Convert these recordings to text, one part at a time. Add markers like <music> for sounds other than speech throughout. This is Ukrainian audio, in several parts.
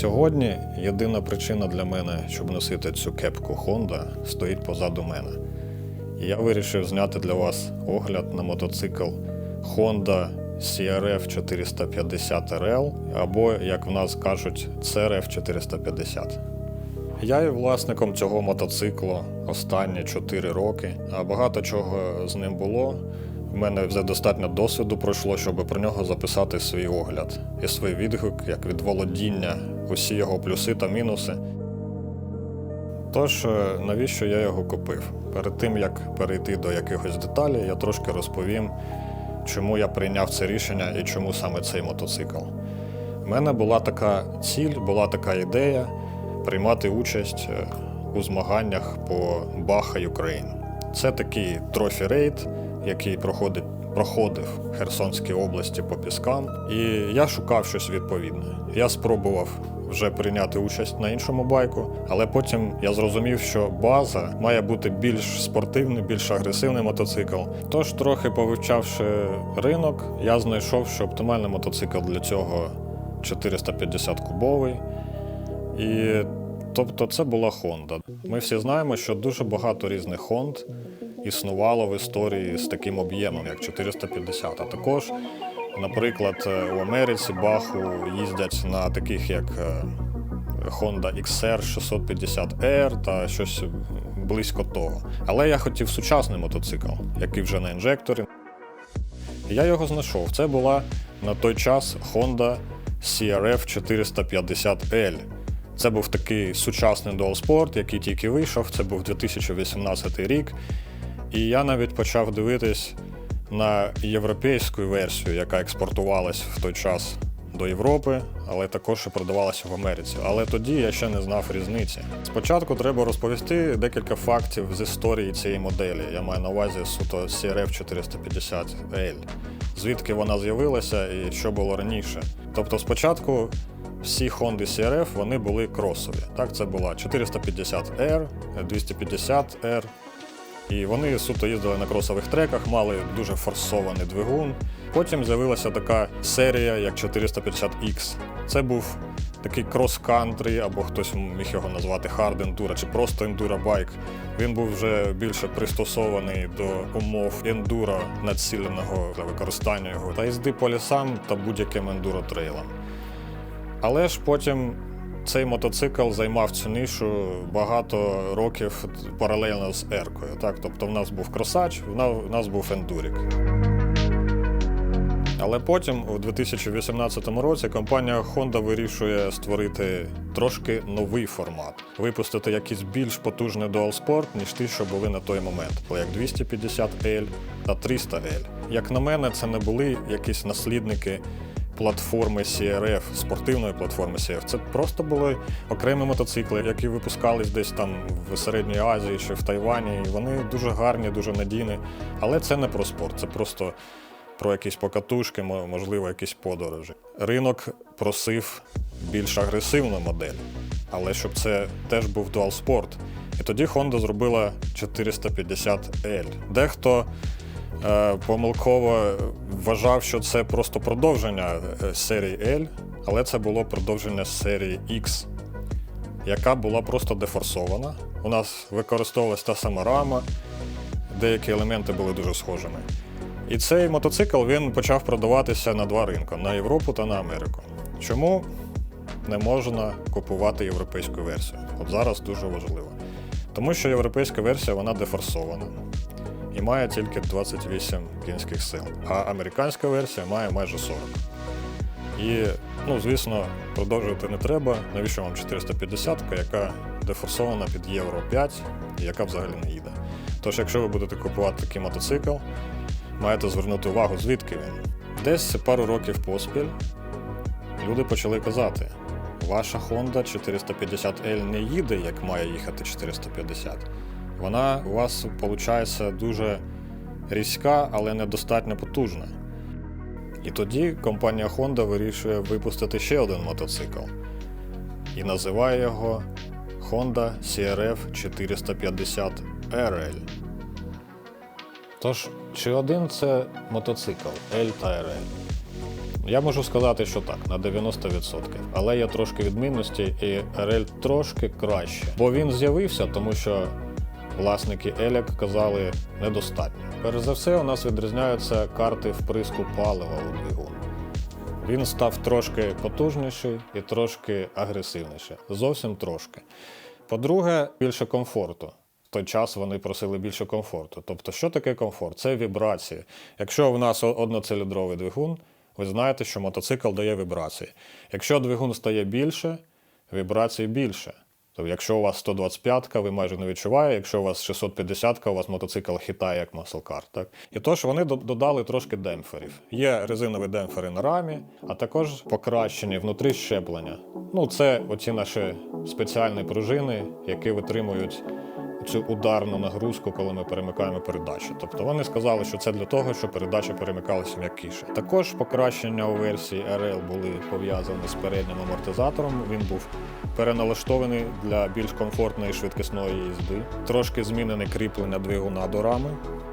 Сьогодні єдина причина для мене, щоб носити цю кепку Honda, стоїть позаду мене. І я вирішив зняти для вас огляд на мотоцикл Honda CRF 450 RL або, як в нас кажуть, CRF 450. Я є власником цього мотоциклу останні 4 роки, а багато чого з ним було. В мене вже достатньо досвіду пройшло, щоб про нього записати свій огляд і свій відгук, як від володіння, усі його плюси та мінуси. Тож, е, навіщо я його купив? Перед тим як перейти до якихось деталей, я трошки розповім, чому я прийняв це рішення і чому саме цей мотоцикл. У мене була така ціль, була така ідея приймати участь е, у змаганнях по Баха Ukraine. Це такий трофі-рейд, який проходить, проходив Херсонській області по піскам. І я шукав щось відповідне. Я спробував вже прийняти участь на іншому байку, але потім я зрозумів, що база має бути більш спортивний, більш агресивний мотоцикл. Тож, трохи повивчавши ринок, я знайшов, що оптимальний мотоцикл для цього 450 кубовий. І тобто це була Honda. Ми всі знаємо, що дуже багато різних Хонд існувало в історії з таким об'ємом, як 450. А також, наприклад, е, у Америці Баху їздять на таких як е, Honda XR 650R та щось близько того. Але я хотів сучасний мотоцикл, який вже на інжекторі. Я його знайшов. Це була на той час Honda CRF 450L. Це був такий сучасний дуалспорт, який тільки вийшов. Це був 2018 рік. І я навіть почав дивитись на європейську версію, яка експортувалась в той час до Європи, але також і продавалася в Америці. Але тоді я ще не знав різниці. Спочатку треба розповісти декілька фактів з історії цієї моделі. Я маю на увазі суто CRF 450L. Звідки вона з'явилася і що було раніше. Тобто, спочатку всі Honda CRF вони були кросові. Так, це була 450R, 250R. І вони суто їздили на кросових треках, мали дуже форсований двигун. Потім з'явилася така серія, як 450X. Це був такий крос-кантри, або хтось міг його назвати hard enduro, чи просто enduro байк. Він був вже більше пристосований до умов ендуро націленого для використання його та їзди по лісам та будь-яким ендуро трейлам. Але ж потім цей мотоцикл займав цю нишу багато років паралельно з Еркою. Так? Тобто в нас був кросач, в нас був ендурік. Але потім, у 2018 році, компанія Honda вирішує створити трошки новий формат, випустити якийсь більш потужний дуалспорт, ніж ті, що були на той момент, як 250L та 300L. Як на мене, це не були якісь наслідники платформи CRF, спортивної платформи CRF. Це просто були окремі мотоцикли, які випускались десь там в Середній Азії чи в Тайвані. І вони дуже гарні, дуже надійні. Але це не про спорт, це просто про якісь покатушки, можливо, якісь подорожі. Ринок просив більш агресивну модель, але щоб це теж був дуалспорт. І тоді Honda зробила 450L. Дехто помилково вважав, що це просто продовження е, серії L, але це було продовження серії X, яка була просто дефорсована. У нас використовувалась та сама рама, деякі елементи були дуже схожими. І цей мотоцикл він почав продаватися на два ринки на Європу та на Америку. Чому не можна купувати європейську версію? От зараз дуже важливо. Тому що європейська версія вона дефорсована і має тільки 28 кінських сил, а американська версія має майже 40. І, ну, звісно, продовжувати не треба. Навіщо вам 450, яка дефорсована під Євро 5 і яка взагалі не їде. Тож, якщо ви будете купувати такий мотоцикл, маєте звернути увагу, звідки він. Десь пару років поспіль люди почали казати: ваша Honda 450L не їде, як має їхати 450. Вона у вас виходить дуже різка, але недостатньо потужна. І тоді компанія Honda вирішує випустити ще один мотоцикл і називає його Honda CRF 450 RL. Тож, чи один це мотоцикл L та RL? Я можу сказати, що так, на 90%. Але є трошки відмінності, і RL трошки краще. Бо він з'явився, тому що власники Еляк казали недостатньо. Перш за все, у нас відрізняються карти вприску палива у двигун. Він став трошки потужніший і трошки агресивніший. Зовсім трошки. По-друге, більше комфорту. В той час вони просили більше комфорту. Тобто, що таке комфорт? Це вібрації. Якщо в нас одноциліндровий двигун, ви знаєте, що мотоцикл дає вібрації. Якщо двигун стає більше, вібрацій більше. Тобто, якщо у вас 125-ка, ви майже не відчуваєте, якщо у вас 650-ка, у вас мотоцикл хитає як маслкар. Так? І тож вони додали трошки демпферів. Є резинові демпфери на рамі, а також покращені внутрі щеплення. Ну, це оці наші спеціальні пружини, які витримують цю ударну нагрузку, коли ми перемикаємо передачі. Тобто вони сказали, що це для того, щоб передачі перемикалися м'якіше. Також покращення у версії RL були пов'язані з переднім амортизатором. Він був переналаштований для більш комфортної швидкісної їзди, трошки змінене кріплення двигуна до рами,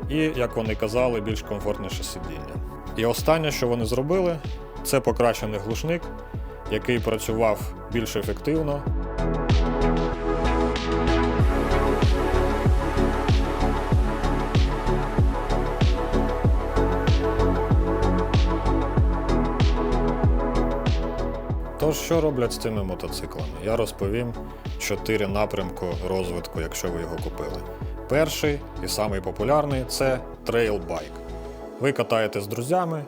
і, як вони казали, більш комфортніше сидіння. І останнє, що вони зробили, це покращений глушник, який працював більш ефективно. Тож, що роблять з цими мотоциклами? Я розповім чотири напрямку розвитку, якщо ви його купили. Перший і самий популярний це трейл-байк. Ви катаєте з друзями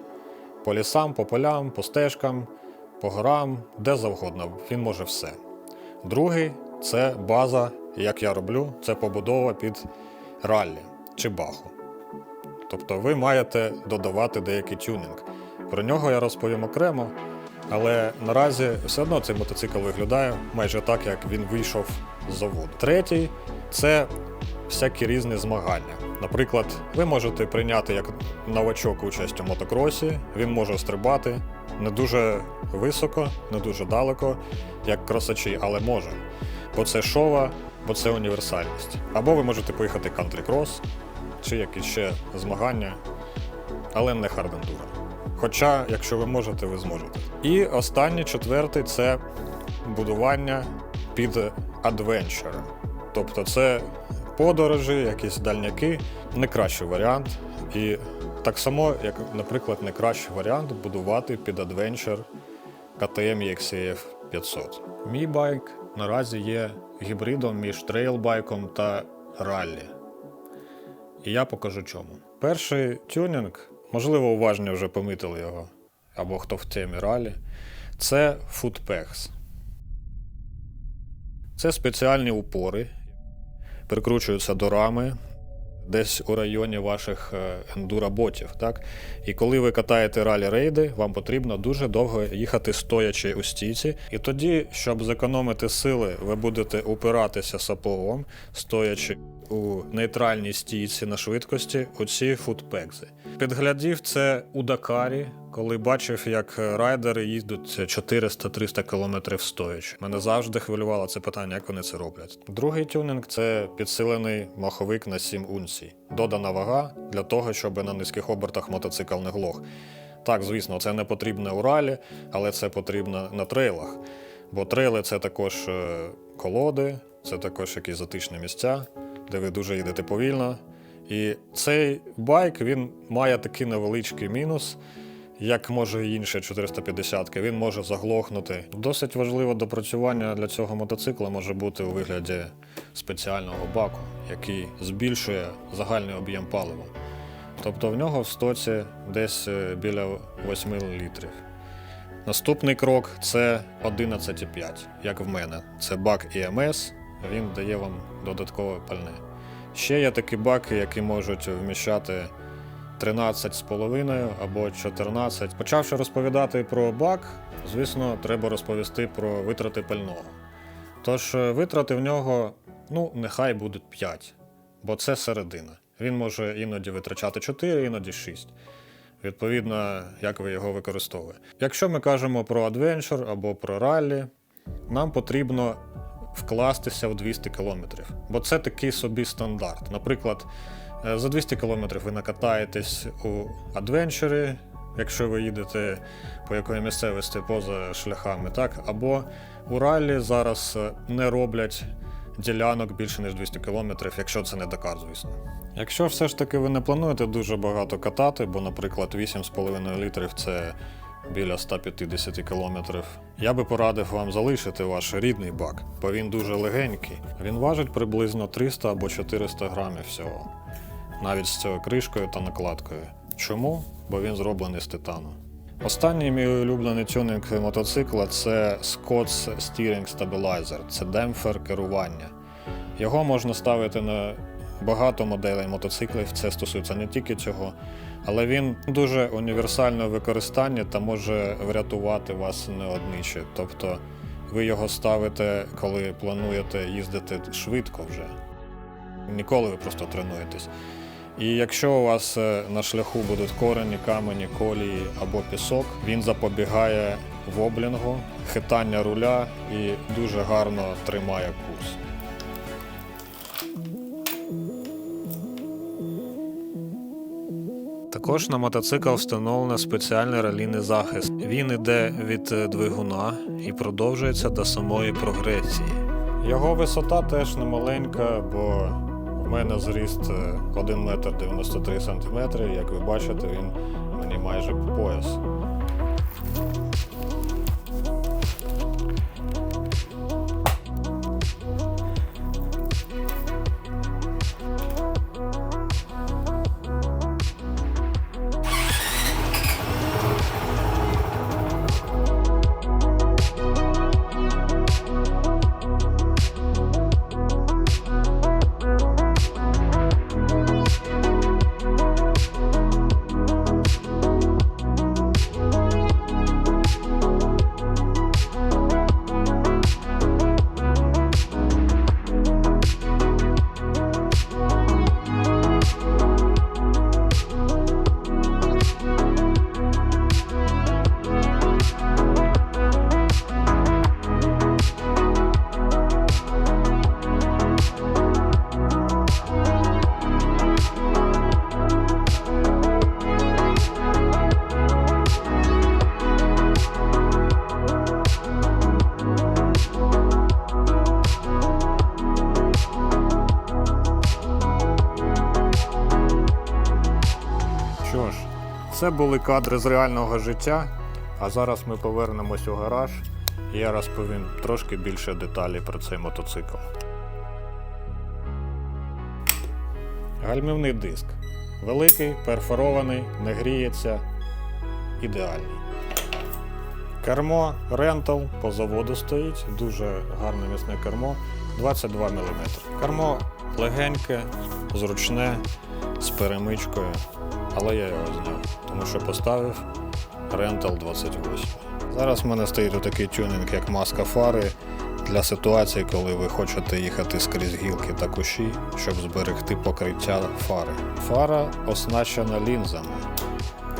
по лісам, по полям, по стежкам, по горам, де завгодно. Він може все. Другий це база, як я роблю, це побудова під раллі чи баху. Тобто ви маєте додавати деякий тюнінг. Про нього я розповім окремо, але наразі все одно цей мотоцикл виглядає майже так, як він вийшов з заводу. Третій це всякі різні змагання. Наприклад, ви можете прийняти як новачок участь у мотокросі, він може стрибати не дуже високо, не дуже далеко, як кросачі, але може. Бо це шова, бо це універсальність. Або ви можете поїхати кантрі-крос чи якісь ще змагання, але не хардендура. Хоча, якщо ви можете, ви зможете. І останній четвертий це будування під адвенчер. Тобто це подорожі, якісь дальняки, не кращий варіант. І так само, як, наприклад, не кращий варіант будувати під адвенчер KTM EXCF 500. Мій байк наразі є гібридом між трейлбайком та раллі. І я покажу чому. Перший тюнінг, можливо, уважні вже помітили його, або хто в темі ралі, це Footpegs. Це спеціальні упори, прикручуються до рами десь у районі ваших е, ендуроботів. Так? І коли ви катаєте ралі-рейди, вам потрібно дуже довго їхати стоячи у стійці. І тоді, щоб зекономити сили, ви будете упиратися сапогом, стоячи у нейтральній стійці на швидкості у ці футпекзи. Підглядів це у Дакарі, коли бачив, як райдери їздять 400-300 км стоячи. Мене завжди хвилювало це питання, як вони це роблять. Другий тюнінг це підсилений маховик на 7 унцій. Додана вага для того, щоб на низьких обертах мотоцикл не глох. Так, звісно, це не потрібно у ралі, але це потрібно на трейлах. Бо трейли це також е, колоди, це також якісь затишні місця, де ви дуже їдете повільно. І цей байк він має такий невеличкий мінус, як може і інші 450 він може заглохнути. Досить важливе допрацювання для цього мотоцикла може бути у вигляді спеціального баку, який збільшує загальний об'єм палива. Тобто в нього в стоці десь е, біля 8 літрів. Наступний крок це 11,5, як в мене. Це бак ІМС, він дає вам додаткове пальне. Ще є такі баки, які можуть вміщати 13,5 або 14. Почавши розповідати про бак, звісно, треба розповісти про витрати пального. Тож е, витрати в нього, ну, нехай будуть 5, бо це середина. Він може іноді витрачати 4, іноді 6. Відповідно, як ви його використовуєте. Якщо ми кажемо про адвенчур або про раллі, нам потрібно вкластися в 200 км, бо це такий собі стандарт. Наприклад, е, за 200 км ви накатаєтесь у адвенчурі, якщо ви їдете по якої місцевості поза шляхами, так? Або у ралі зараз е, не роблять ділянок більше ніж 200 км, якщо це не Дакар, звісно. Якщо все ж таки ви не плануєте дуже багато катати, бо, наприклад, 8,5 літрів це біля 150 кілометрів, я би порадив вам залишити ваш рідний бак, бо він дуже легенький. Він важить приблизно 300 або 400 грамів всього, навіть з цією кришкою та накладкою. Чому? Бо він зроблений з титану. Останній мій улюблений тюнінг мотоцикла це Scott's Steering Stabilizer, це демпфер керування. Його можна ставити на багато моделей мотоциклів, це стосується не тільки цього, але він дуже універсальне в використанні та може врятувати вас неодничі. Тобто ви його ставите, коли плануєте їздити швидко вже. Ніколи ви просто тренуєтесь. І якщо у вас е, на шляху будуть корені, камені, колії або пісок, він запобігає воблінгу, хитання руля і дуже гарно тримає курс. Також на мотоцикл встановлено спеціальний ралійний захист. Він іде від е, двигуна і продовжується до самої прогресії. Його висота теж не маленька, бо в мене зріст е, 1 метр 93 сантиметри. Як ви бачите, він мені майже по пояс. Кадри з реального життя. А зараз ми повернемось у гараж і я розповім трошки більше деталей про цей мотоцикл. Гальмівний диск. Великий, перфорований, не гріється. Ідеальний. Кермо Rental по заводу стоїть, дуже гарне міцне кермо, 22 мм. Кермо легеньке, зручне, з перемичкою, але я його зняв, тому що поставив Rental 28. Зараз в мене стоїть такий тюнінг, як маска фари для ситуації, коли ви хочете їхати скрізь гілки та кущі, щоб зберегти покриття фари. Фара оснащена лінзами,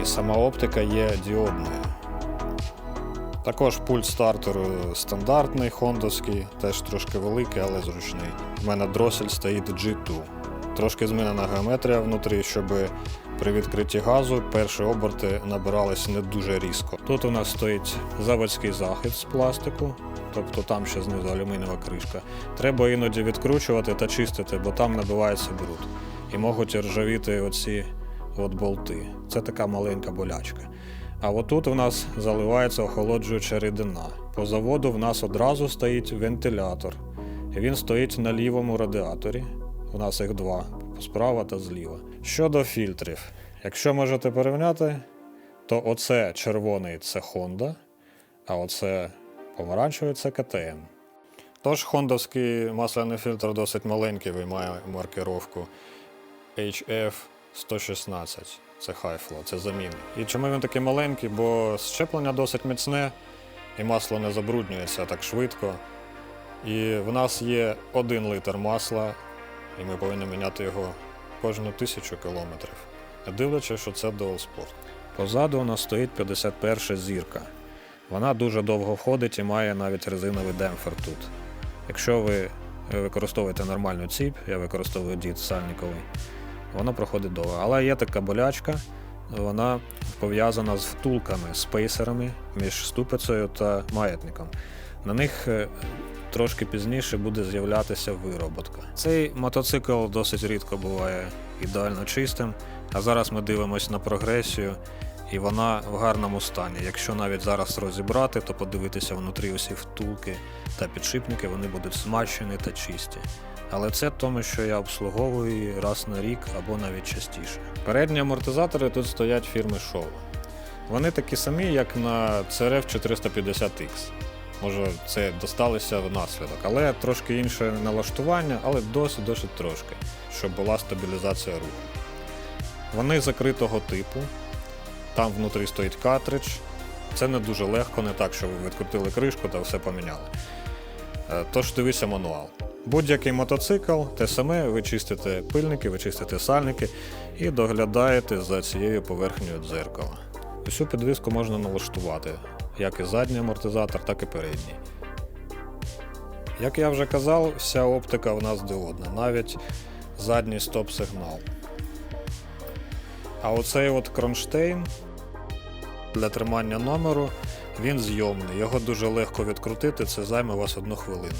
і сама оптика є діодною. Також пульт стартеру стандартний, хондовський, теж трошки великий, але зручний. У мене дросель стоїть G2. Трошки змінена геометрія внутрі, щоб при відкритті газу перші оберти набирались не дуже різко. Тут у нас стоїть заводський захист з пластику, тобто там ще знизу алюмінієва кришка. Треба іноді відкручувати та чистити, бо там набивається бруд. І можуть ржавіти оці от болти. Це така маленька болячка. А отут у нас заливається охолоджуюча рідина. По заводу в нас одразу стоїть вентилятор. Він стоїть на лівому радіаторі. У нас їх два справа та зліва. Щодо фільтрів, якщо можете порівняти, то оце червоний це Honda, а оце помаранчевий це КТМ. Тож хондовський масляний фільтр досить маленький, виймає маркировку HF116. Це хайфло, це заміна. І чому він такий маленький? Бо щеплення досить міцне, і масло не забруднюється так швидко. І в нас є один литр масла, і ми повинні міняти його кожну тисячу кілометрів. Дивлячись, що це Dual Позаду у нас стоїть 51-ша зірка. Вона дуже довго входить і має навіть резиновий демпфер тут. Якщо ви використовуєте нормальну ціп, я використовую дід сальниковий, воно проходить довго. Але є така болячка, вона пов'язана з втулками, спейсерами між ступицею та маятником. На них е, трошки пізніше буде з'являтися вироботка. Цей мотоцикл досить рідко буває ідеально чистим, а зараз ми дивимося на прогресію, і вона в гарному стані. Якщо навіть зараз розібрати, то подивитися внутрі усі втулки та підшипники, вони будуть змащені та чисті. Але це тому, що я обслуговую раз на рік або навіть частіше. Передні амортизатори тут стоять фірми Show. Вони такі самі, як на CRF 450X. Може, це досталося внаслідок, але трошки інше налаштування, але досить досить трошки, щоб була стабілізація руху. Вони закритого типу, там внутрі стоїть картридж. Це не дуже легко, не так, що ви відкрутили кришку та все поміняли. Е, Тож дивися мануал. Будь-який мотоцикл, те саме, ви чистите пильники, ви чистите сальники і доглядаєте за цією поверхнею дзеркала. Усю підвіску можна налаштувати, як і задній амортизатор, так і передній. Як я вже казав, вся оптика в нас діодна, навіть задній стоп-сигнал. А оцей от кронштейн для тримання номеру він зйомний. Його дуже легко відкрутити, це займе у вас одну хвилину.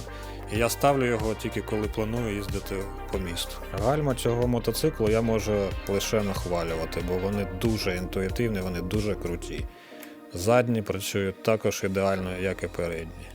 І я ставлю його тільки коли планую їздити по місту. Гальма цього мотоциклу я можу лише нахвалювати, бо вони дуже інтуїтивні, вони дуже круті. Задні працюють також ідеально, як і передні.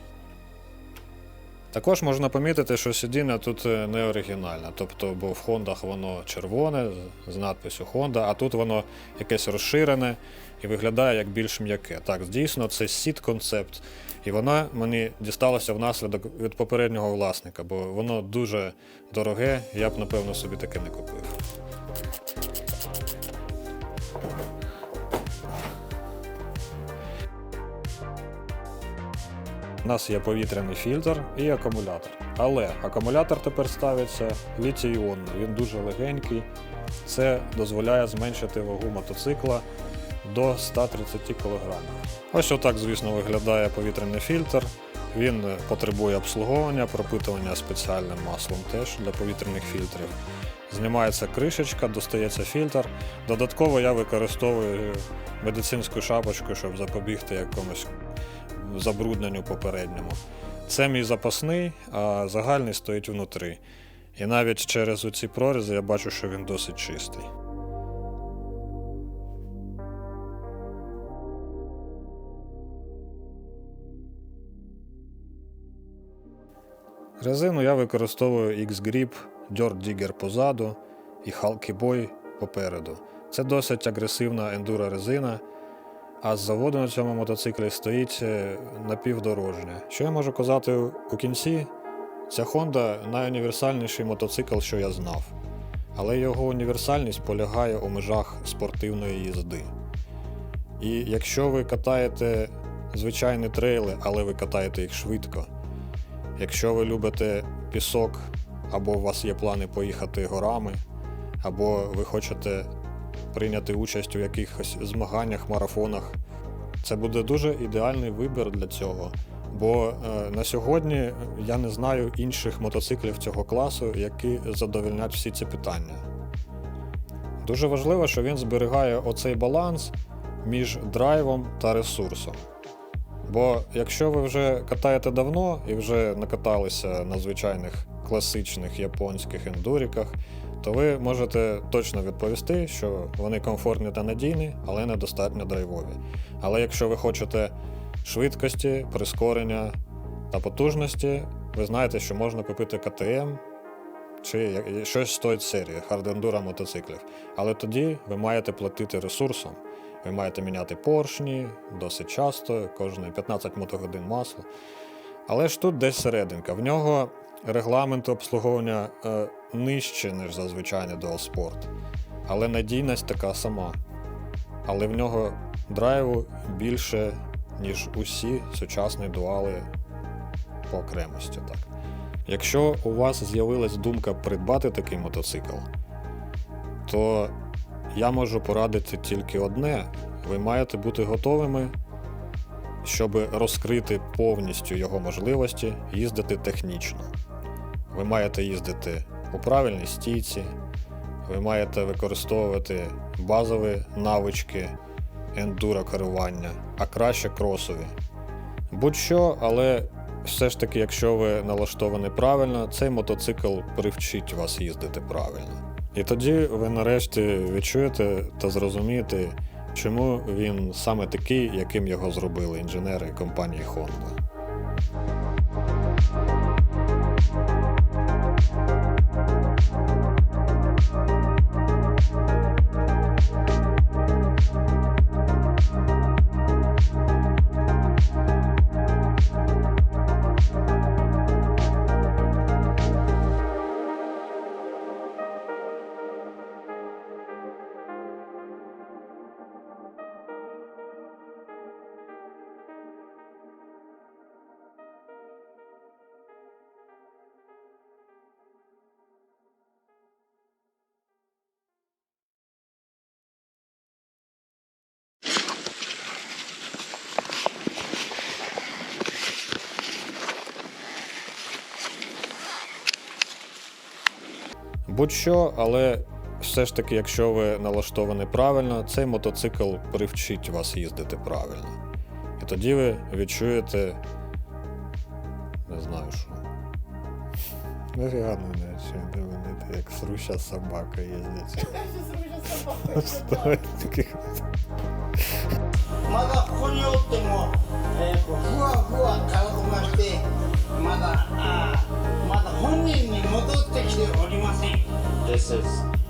Також можна помітити, що сидіння тут е, не оригінальне, тобто, бо в Хондах воно червоне з надписю Honda, а тут воно якесь розширене і виглядає як більш м'яке. Так, дійсно, це сіт концепт, і вона мені дісталася внаслідок від попереднього власника, бо воно дуже дороге, я б напевно собі таке не купив. У нас є повітряний фільтр і акумулятор. Але акумулятор тепер ставиться літій-іонний, він дуже легенький. Це дозволяє зменшити вагу мотоцикла до 130 кг. Ось отак, звісно, виглядає повітряний фільтр. Він потребує обслуговування, пропитування спеціальним маслом теж для повітряних фільтрів. Знімається кришечка, достається фільтр. Додатково я використовую медицинську шапочку, щоб запобігти якомусь забрудненню попередньому. Це мій запасний, а загальний стоїть внутрі. І навіть через оці прорізи я бачу, що він досить чистий. Резину я використовую X-Grip, Dirt Digger позаду і Hulky Boy попереду. Це досить агресивна ендуро резина, а з заводу на цьому мотоциклі стоїть е, напівдорожня. Що я можу казати у кінці? Ця Honda найуніверсальніший мотоцикл, що я знав. Але його універсальність полягає у межах спортивної їзди. І якщо ви катаєте звичайні трейли, але ви катаєте їх швидко, якщо ви любите пісок, або у вас є плани поїхати горами, або ви хочете прийняти участь у якихось змаганнях, марафонах, це буде дуже ідеальний вибір для цього. Бо е, на сьогодні я не знаю інших мотоциклів цього класу, які задовольнять всі ці питання. Дуже важливо, що він зберігає оцей баланс між драйвом та ресурсом. Бо якщо ви вже катаєте давно і вже накаталися на звичайних класичних японських ендуріках, то ви можете точно відповісти, що вони комфортні та надійні, але недостатньо драйвові. Але якщо ви хочете швидкості, прискорення та потужності, ви знаєте, що можна купити КТМ чи щось з тої серії хардендура мотоциклів. Але тоді ви маєте платити ресурсом. Ви маєте міняти поршні досить часто, кожні 15 мотогодин масла. Але ж тут десь серединка. В нього регламент обслуговування е, нижче, ніж за звичайний Sport. Але надійність така сама. Але в нього драйву більше, ніж усі сучасні дуали по окремості. Так. Якщо у вас з'явилась думка придбати такий мотоцикл, то я можу порадити тільки одне: ви маєте бути готовими, щоб розкрити повністю його можливості, їздити технічно. Ви маєте їздити у правильній стійці, ви маєте використовувати базові навички ендуро керування, а краще кросові. Будь-що, але все ж таки, якщо ви налаштовані правильно, цей мотоцикл привчить вас їздити правильно. І тоді ви нарешті відчуєте та зрозумієте, чому він саме такий, яким його зробили інженери компанії Honda. Будь-що, але все ж таки, якщо ви налаштовані правильно, цей мотоцикл привчить вас їздити правильно. І тоді ви відчуєте. Не знаю що. Реально не чую, як сруща собака їздить. Сруща собака. <laughs> Мада хуйотимо. Е, гуа-гуа. Мада. ましてまだあーまだ本人に戻ってきておりません。This is